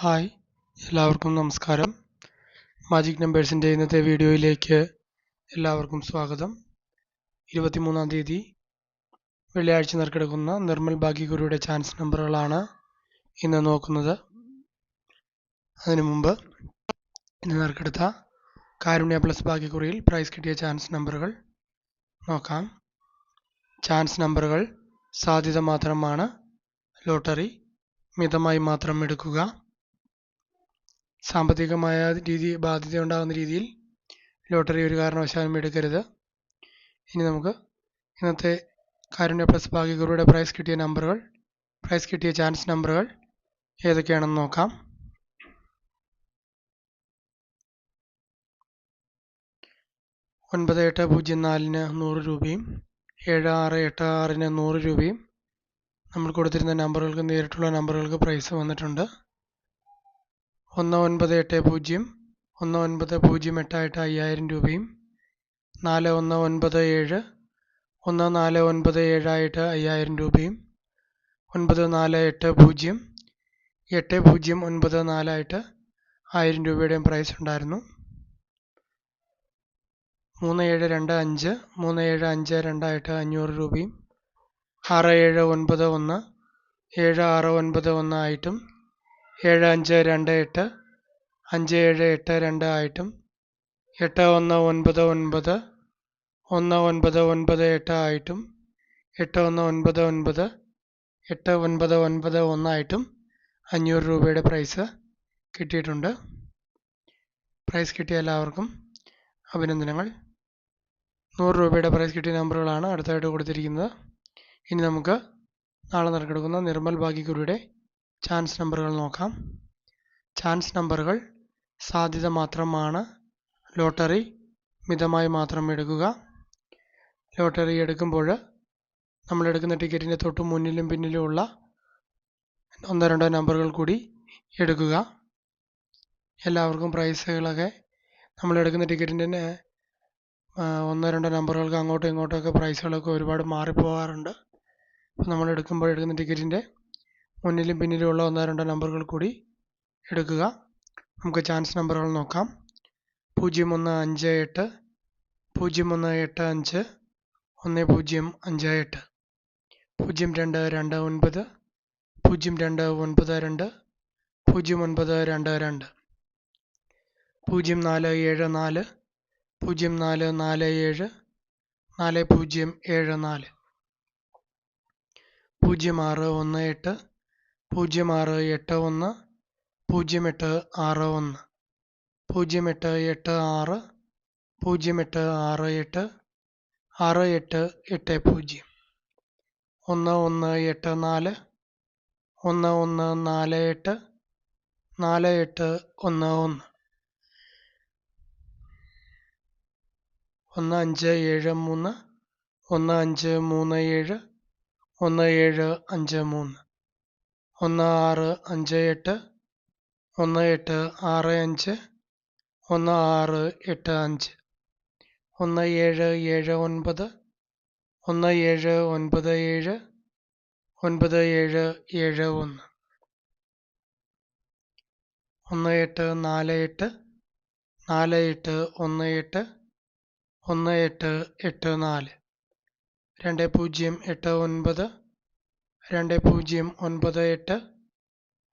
Hi എല്ലാവർക്കും നമസ്കാരം. Magic നമ്പേഴ്സിന്റെ ഇന്നത്തെ വീഡിയോയിലേക്ക് എല്ലാവർക്കും സ്വാഗതം. ഇരുപത്തിമൂന്നാം തീയതി വെള്ളിയാഴ്ച നറുക്കെടുക്കുന്ന നിർമ്മൽ ഭാഗ്യഗുരുയുടെ ചാൻസ് നമ്പറുകളാണ് ഇന്ന് നോക്കുന്നത്. അതിനു മുമ്പ് ഇന്ന് നറുക്കെടുത്ത കാരുണ്യ പ്ലസ് ഭാഗ്യക്കുറിയിൽ പ്രൈസ് കിട്ടിയ ചാൻസ് നമ്പറുകൾ നോക്കാം. ചാൻസ് നമ്പറുകൾ സാധ്യത മാത്രമാണ്. ലോട്ടറി മിതമായി മാത്രം എടുക്കുക. സാമ്പത്തികമായ രീതി ബാധ്യത ഉണ്ടാകുന്ന രീതിയിൽ ലോട്ടറി ഒരു കാരണവശാലും എടുക്കരുത്. ഇനി നമുക്ക് ഇന്നത്തെ കാരുണ്യ പ്ലസ് ഭാഗ്യക്കുറിയുടെ പ്രൈസ് കിട്ടിയ നമ്പറുകൾ പ്രൈസ് കിട്ടിയ ചാൻസ് നമ്പറുകൾ ഏതൊക്കെയാണെന്ന് നോക്കാം. ഒൻപത് എട്ട് പൂജ്യം നാലിന് നൂറ് രൂപയും ഏഴ് ആറ് എട്ട് ആറിന് നൂറ് രൂപയും നമ്മൾ കൊടുത്തിരുന്ന നമ്പറുകൾക്ക് നേരിട്ടുള്ള നമ്പറുകൾക്ക് പ്രൈസ് വന്നിട്ടുണ്ട്. ഒന്ന് ഒൻപത് എട്ട് പൂജ്യം ഒന്ന് ഒൻപത് പൂജ്യം എട്ട് എട്ട് അയ്യായിരം രൂപയും നാല് ഒന്ന് ഒൻപത് ഏഴ് ഒന്ന് നാല് ഒൻപത് ഏഴായിട്ട് അയ്യായിരം രൂപയും ഒൻപത് നാല് എട്ട് പൂജ്യം എട്ട് പൂജ്യം ഒൻപത് നാലായിട്ട് ആയിരം രൂപയുടെയും പ്രൈസ് ഉണ്ടായിരുന്നു. മൂന്ന് ഏഴ് രണ്ട് അഞ്ച് മൂന്ന് ഏഴ് അഞ്ച് രണ്ടായിട്ട് അഞ്ഞൂറ് രൂപയും ആറ് ഏഴ് ഒൻപത് ഒന്ന് ഏഴ് ആറ് ഒൻപത് ഒന്ന് ആയിട്ടും ഏഴ് അഞ്ച് രണ്ട് എട്ട് അഞ്ച് ഏഴ് എട്ട് രണ്ട് ആയിട്ടും എട്ട് ഒന്ന് ഒൻപത് ഒൻപത് ഒന്ന് ഒൻപത് ഒൻപത് എട്ട് ആയിട്ടും എട്ട് ഒന്ന് ഒൻപത് ഒൻപത് എട്ട് ഒൻപത് ഒൻപത് ഒന്നായിട്ടും അഞ്ഞൂറ് രൂപയുടെ പ്രൈസ് കിട്ടിയിട്ടുണ്ട്. പ്രൈസ് കിട്ടിയ എല്ലാവർക്കും അഭിനന്ദനങ്ങൾ. നൂറ് രൂപയുടെ പ്രൈസ് കിട്ടിയ നമ്പറുകളാണ് അടുത്തായിട്ട് കൊടുത്തിരിക്കുന്നത്. ഇനി നമുക്ക് നാളെ നറുക്കെടുക്കുന്ന നിർമ്മൽ ഭാഗ്യക്കുറിയുടെ ചാൻസ് നമ്പറുകൾ നോക്കാം. ചാൻസ് നമ്പറുകൾ സാധ്യത മാത്രമാണ്. ലോട്ടറി മിതമായി മാത്രം എടുക്കുക. ലോട്ടറി എടുക്കുമ്പോൾ നമ്മൾ എടുക്കുന്ന ടിക്കറ്റിന്റെ തൊട്ട് മുന്നിലും പിന്നിലുമുള്ള ഒന്നോ രണ്ടോ നമ്പറുകൾ കൂടി എടുക്കുക. എല്ലാവർക്കും പ്രൈസുകളൊക്കെ നമ്മൾ എടുക്കുന്ന ടിക്കറ്റിന്റെ ഒന്നോ രണ്ടോ നമ്പറുകൾക്ക് അങ്ങോട്ടും ഇങ്ങോട്ടും ഒക്കെ പ്രൈസുകളൊക്കെ ഒരുപാട് മാറിപ്പോകാറുണ്ട് അപ്പോൾ നമ്മൾ എടുക്കുമ്പോൾ എടുക്കുന്ന ടിക്കറ്റിന്റെ മുന്നിലും പിന്നിലുമുള്ള ഒന്നോ രണ്ടോ നമ്പറുകൾ കൂടി എടുക്കുക. നമുക്ക് ചാൻസ് നമ്പറുകൾ നോക്കാം. പൂജ്യം ഒന്ന് അഞ്ച് എട്ട് പൂജ്യം ഒന്ന് എട്ട് അഞ്ച് ഒന്ന് പൂജ്യം അഞ്ച് എട്ട്. പൂജ്യം രണ്ട് രണ്ട് ഒൻപത് പൂജ്യം രണ്ട് ഒൻപത് രണ്ട് പൂജ്യം ഒൻപത് രണ്ട് രണ്ട്. പൂജ്യം നാല് ഏഴ് നാല് പൂജ്യം നാല് നാല് ഏഴ് നാല് പൂജ്യം ഏഴ് നാല്. പൂജ്യം ആറ് ഒന്ന് എട്ട് പൂജ്യം ആറ് എട്ട് ഒന്ന് പൂജ്യം എട്ട് ആറ് ഒന്ന്. പൂജ്യം എട്ട് എട്ട് ആറ് പൂജ്യം എട്ട് ആറ് എട്ട് ആറ് എട്ട് എട്ട് പൂജ്യം. ഒന്ന് ഒന്ന് എട്ട് നാല് ഒന്ന് ഒന്ന് നാല് എട്ട് നാല് എട്ട് ഒന്ന് ഒന്ന്. ഒന്ന് അഞ്ച് ഏഴ് മൂന്ന് ഒന്ന് അഞ്ച് മൂന്ന് ഏഴ് ഒന്ന് ഏഴ് അഞ്ച് മൂന്ന്. ഒന്ന് ആറ് അഞ്ച് എട്ട് ഒന്ന് എട്ട് ആറ് അഞ്ച് ഒന്ന് ആറ് എട്ട് അഞ്ച്. ഒന്ന് ഏഴ് ഏഴ് ഒൻപത് ഒന്ന് ഏഴ് ഒൻപത് ഏഴ് ഒൻപത് ഏഴ് ഏഴ് ഒന്ന്. ഒന്ന് എട്ട് നാല് എട്ട് നാല് എട്ട് ഒന്ന് എട്ട് ഒന്ന് എട്ട് എട്ട് നാല്. രണ്ട് പൂജ്യം എട്ട് ഒൻപത് രണ്ട് പൂജ്യം ഒൻപത് എട്ട്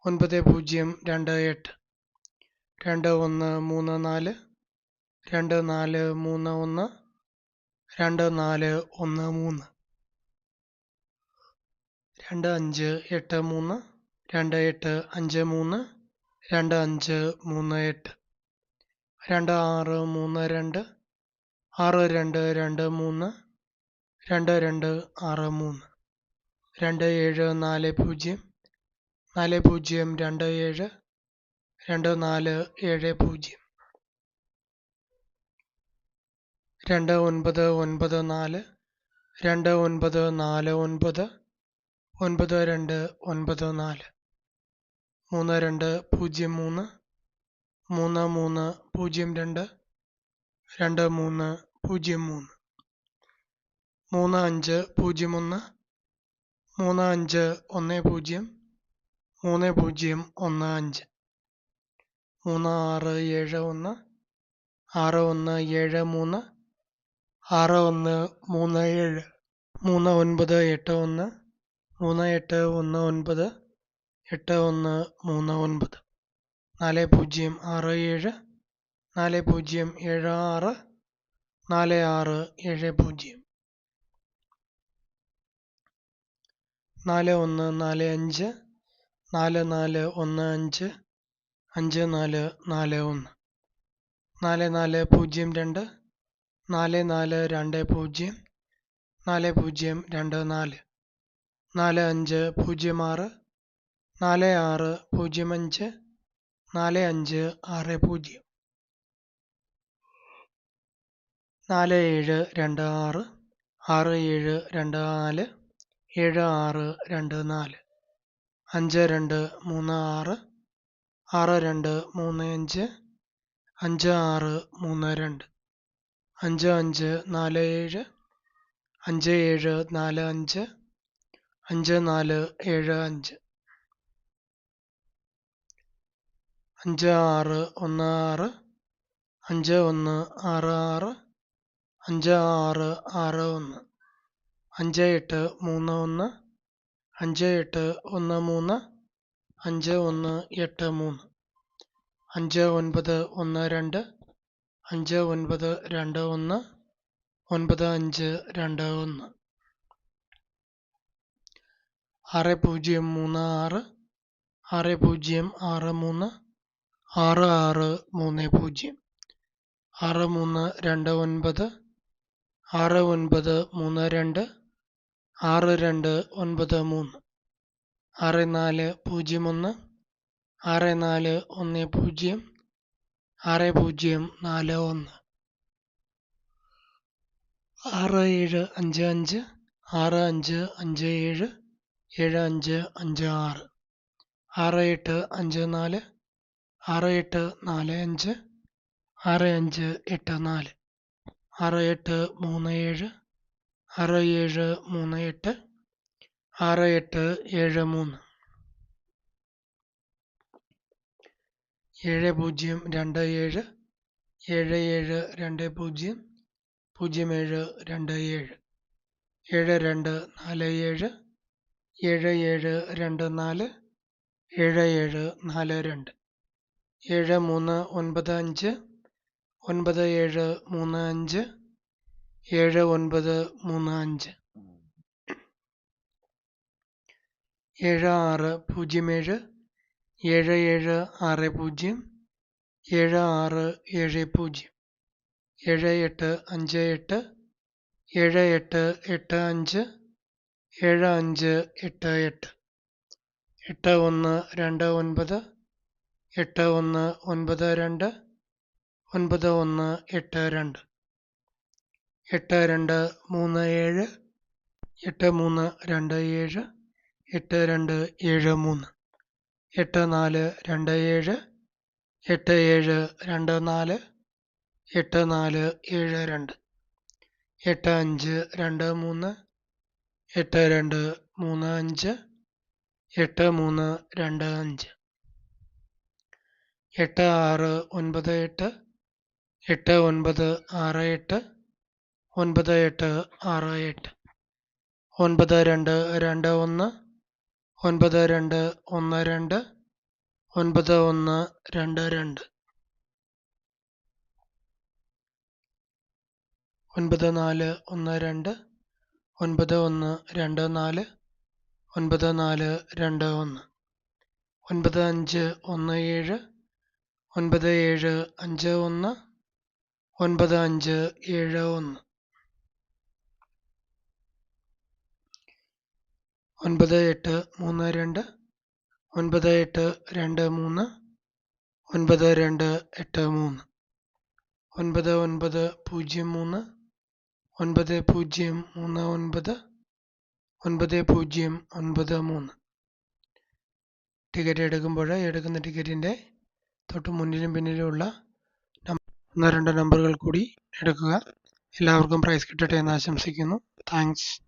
ഒൻപത് പൂജ്യം രണ്ട് എട്ട് രണ്ട് ഒന്ന് മൂന്ന് നാല് രണ്ട് നാല് മൂന്ന് ഒന്ന് രണ്ട് നാല് ഒന്ന് മൂന്ന്. രണ്ട് അഞ്ച് എട്ട് മൂന്ന് രണ്ട് എട്ട് അഞ്ച് മൂന്ന് രണ്ട് അഞ്ച് മൂന്ന് എട്ട്. രണ്ട് ആറ് മൂന്ന് രണ്ട് ആറ് രണ്ട് രണ്ട് മൂന്ന് രണ്ട് രണ്ട് ആറ് മൂന്ന്. രണ്ട് ഏഴ് നാല് പൂജ്യം നാല് പൂജ്യം രണ്ട് ഏഴ് രണ്ട് നാല് ഏഴ് പൂജ്യം. രണ്ട് ഒൻപത് ഒൻപത് നാല് രണ്ട് ഒൻപത് നാല് ഒൻപത് ഒൻപത് രണ്ട് ഒൻപത് നാല്. മൂന്ന് രണ്ട് പൂജ്യം മൂന്ന് മൂന്ന് മൂന്ന് പൂജ്യം രണ്ട് രണ്ട് മൂന്ന് പൂജ്യം മൂന്ന്. മൂന്ന് അഞ്ച് പൂജ്യം ഒന്ന് മൂന്ന് അഞ്ച് ഒന്ന് പൂജ്യം മൂന്ന് പൂജ്യം ഒന്ന് അഞ്ച്. മൂന്ന് ആറ് ഏഴ് ഒന്ന് ആറ് ഒന്ന് ഏഴ് മൂന്ന് ആറ് ഒന്ന് മൂന്ന് ഏഴ്. മൂന്ന് ഒൻപത് എട്ട് ഒന്ന് മൂന്ന് എട്ട് ഒന്ന് ഒൻപത് എട്ട് ഒന്ന് മൂന്ന് ഒൻപത്. നാല് പൂജ്യം ആറ് ഏഴ് നാല് പൂജ്യം ഏഴ് ആറ് നാല് ആറ് ഏഴ് പൂജ്യം. നാല് ഒന്ന് നാല് അഞ്ച് നാല് നാല് ഒന്ന് അഞ്ച് അഞ്ച് നാല് നാല് ഒന്ന്. നാല് നാല് പൂജ്യം രണ്ട് നാല് നാല് രണ്ട് പൂജ്യം നാല് പൂജ്യം രണ്ട് നാല്. നാല് അഞ്ച് പൂജ്യം ആറ് നാല് ആറ് പൂജ്യം അഞ്ച് നാല് അഞ്ച് ആറ് പൂജ്യം. നാല് ഏഴ് രണ്ട് ആറ് ആറ് ഏഴ് രണ്ട് നാല് ഏഴ് ആറ് രണ്ട് നാല് അഞ്ച് രണ്ട് മൂന്ന് ആറ് ആറ് രണ്ട് മൂന്ന് അഞ്ച് അഞ്ച് ആറ് മൂന്ന് രണ്ട് അഞ്ച് അഞ്ച് നാല് ഏഴ് അഞ്ച് ഏഴ് നാല് അഞ്ച് അഞ്ച് നാല് ഏഴ് അഞ്ച്. അഞ്ച് ആറ് ഒന്ന് ആറ് അഞ്ച് ഒന്ന് ആറ് ആറ് അഞ്ച് ആറ് ആറ് ഒന്ന്. അഞ്ച് എട്ട് മൂന്ന് ഒന്ന് അഞ്ച് എട്ട് ഒന്ന് മൂന്ന് അഞ്ച് ഒന്ന് എട്ട് മൂന്ന് അഞ്ച് ഒൻപത് ഒന്ന് രണ്ട് അഞ്ച് ഒൻപത് രണ്ട് ഒന്ന് ഒൻപത് അഞ്ച് രണ്ട് ഒന്ന്. ആറ് പൂജ്യം മൂന്ന് ആറ് ആറ് പൂജ്യം ആറ് മൂന്ന് ആറ് ആറ് മൂന്ന് പൂജ്യം ആറ് മൂന്ന് രണ്ട് ഒൻപത് ആറ് ഒൻപത് മൂന്ന് രണ്ട് ആറ് രണ്ട് ഒൻപത് മൂന്ന്. ആറ് നാല് പൂജ്യം ഒന്ന്. ആറ് നാല് ഒന്ന് പൂജ്യം. ആറ് പൂജ്യം നാല് ഒന്ന്. ആറ് ഏഴ് അഞ്ച് അഞ്ച്. ആറ് അഞ്ച് അഞ്ച് ഏഴ്. ഏഴ് അഞ്ച് അഞ്ച് ആറ്. ആറ് എട്ട് അഞ്ച് നാല്. ആറ് എട്ട് നാല് അഞ്ച്. ആറ് അഞ്ച് എട്ട് നാല്. ആറ് എട്ട് മൂന്ന് ഏഴ്. ആറ് ഏഴ് മൂന്ന് എട്ട് ആറ് എട്ട് ഏഴ് മൂന്ന്. ഏഴ് പൂജ്യം രണ്ട് ഏഴ് ഏഴ് ഏഴ് രണ്ട് പൂജ്യം പൂജ്യം ഏഴ് രണ്ട് ഏഴ്. ഏഴ് രണ്ട് നാല് ഏഴ് ഏഴ് ഏഴ് രണ്ട് നാല് ഏഴ് ഏഴ് നാല് രണ്ട്. ഏഴ് മൂന്ന് ഒൻപത് അഞ്ച് ഒൻപത് ഏഴ് മൂന്ന് അഞ്ച് ഏഴ് ഒൻപത് മൂന്ന് അഞ്ച്. ഏഴ് ആറ് പൂജ്യം ഏഴ്. ഏഴ് ഏഴ് ആറ് പൂജ്യം. ഏഴ് ആറ് ഏഴ് പൂജ്യം. ഏഴ് എട്ട് അഞ്ച് എട്ട്. ഏഴ് എട്ട് എട്ട് അഞ്ച്. ഏഴ് അഞ്ച് എട്ട് എട്ട്. എട്ട് ഒന്ന് രണ്ട് ഒൻപത്. എട്ട് ഒന്ന് ഒൻപത് രണ്ട്. ഒൻപത് ഒന്ന് എട്ട് രണ്ട്. എട്ട് രണ്ട് മൂന്ന് ഏഴ് എട്ട് മൂന്ന് രണ്ട് ഏഴ് എട്ട് രണ്ട് ഏഴ് മൂന്ന് എട്ട് നാല് രണ്ട് ഏഴ് എട്ട് ഏഴ് രണ്ട് നാല് എട്ട് നാല് ഏഴ് രണ്ട് എട്ട് അഞ്ച് രണ്ട് മൂന്ന് എട്ട് രണ്ട് മൂന്ന് അഞ്ച് എട്ട് മൂന്ന് രണ്ട് അഞ്ച് എട്ട് ആറ് ഒൻപത് എട്ട് എട്ട് ഒൻപത് ആറ് എട്ട് ഒൻപത് എട്ട് ആറ് എട്ട്. ഒൻപത് രണ്ട് രണ്ട് ഒന്ന്. ഒൻപത് രണ്ട് ഒന്ന് രണ്ട്. ഒൻപത് ഒന്ന് രണ്ട് രണ്ട്. ഒൻപത് നാല് ഒന്ന് രണ്ട്. ഒൻപത് ഒന്ന് രണ്ട് നാല്. ഒൻപത് നാല് രണ്ട് ഒന്ന്. ഒൻപത് അഞ്ച് ഒന്ന് ഏഴ്. ഒൻപത് ഏഴ് അഞ്ച് ഒന്ന്. ഒൻപത് അഞ്ച് ഏഴ് ഒന്ന്. ഒൻപത് എട്ട് മൂന്ന് രണ്ട് ഒൻപത് എട്ട് രണ്ട് മൂന്ന് ഒൻപത് രണ്ട് എട്ട് മൂന്ന് ഒൻപത് ഒൻപത് പൂജ്യം മൂന്ന് ഒൻപത് പൂജ്യം മൂന്ന് ഒൻപത് ഒൻപത് പൂജ്യം ഒൻപത് മൂന്ന്. ടിക്കറ്റ് എടുക്കുമ്പോൾ എടുക്കുന്ന ടിക്കറ്റിന്റെ തൊട്ട് മുന്നിലും പിന്നിലുമുള്ള ഒന്ന് രണ്ട് നമ്പറുകൾ കൂടി എടുക്കുക. എല്ലാവർക്കും പ്രൈസ് കിട്ടട്ടെ എന്ന് ആശംസിക്കുന്നു. താങ്ക്സ്.